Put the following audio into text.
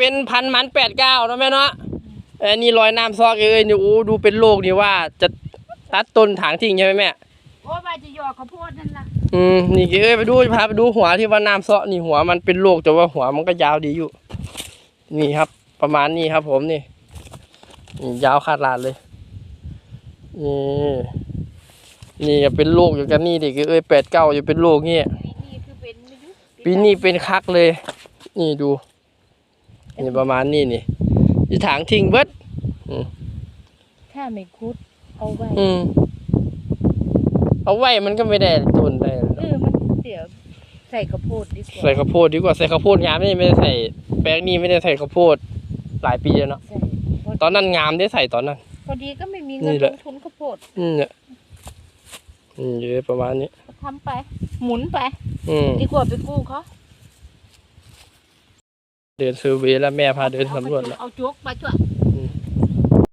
เป็นพันมันแปดเก้าเนาะแม่เนาะเอ้ยนี่รอยน้ำซอกเอ้ยนี่โอ้ดูเป็นโรคนี่ว่าจะตัดต้นถางทิ้งใช่ไหมแม่โอ้ยว่าจะหยอกข้าวโพดนั่นล่ะอืมนี่เอ้ยไปดูพาไปดูหัวที่ว่าน้ำซอกนี่หัวมันเป็นโรคแต่ว่าหัวมันก็ยาวดีอยู่ นี่ครับ ประมาณนี้ครับ ผมนี่นี่ยาวขาดลาดเลยนี่นี่ก็เป็นโรคอยู่กันนี่ดิเอ้ยแปดเก้าอยู่เป็นโรคเงี้ยปีนี้คือเป็นไม่รู้ปีนี้เป็นคักเลย นี่ดู นี่ประมาณนี้นี่อีถางทิ้งเบิดถ้าไม่คุดเอาไว้อืมเอาไว้มันก็ไม่ได้ต้นได้เออมันเดี๋ยวใส่ข้าวโพดดีกว่าใส่ข้าวโพดดีกว่าใส่ข้าวโพดงามนี่ไม่ได้ใส่แปลงนี้ไม่ได้ใส่ข้าวโพดหลายปีแล้วเนาะใส่พอตอนนั้นงามได้ใส่ตอนนั้น พอดีก็ไม่มีเงินนี่แหลละงทุนข้าวโพดอืมเนี่ยอืมอยู่ประมาณนี้ก็ทำไป หมุนไป อืมดีกว่าไปกู้เขา เดินซื้อเวย์แล้วแม่พาเดินสำรวจแล้วเอาโจ๊กมาจ้ะอืม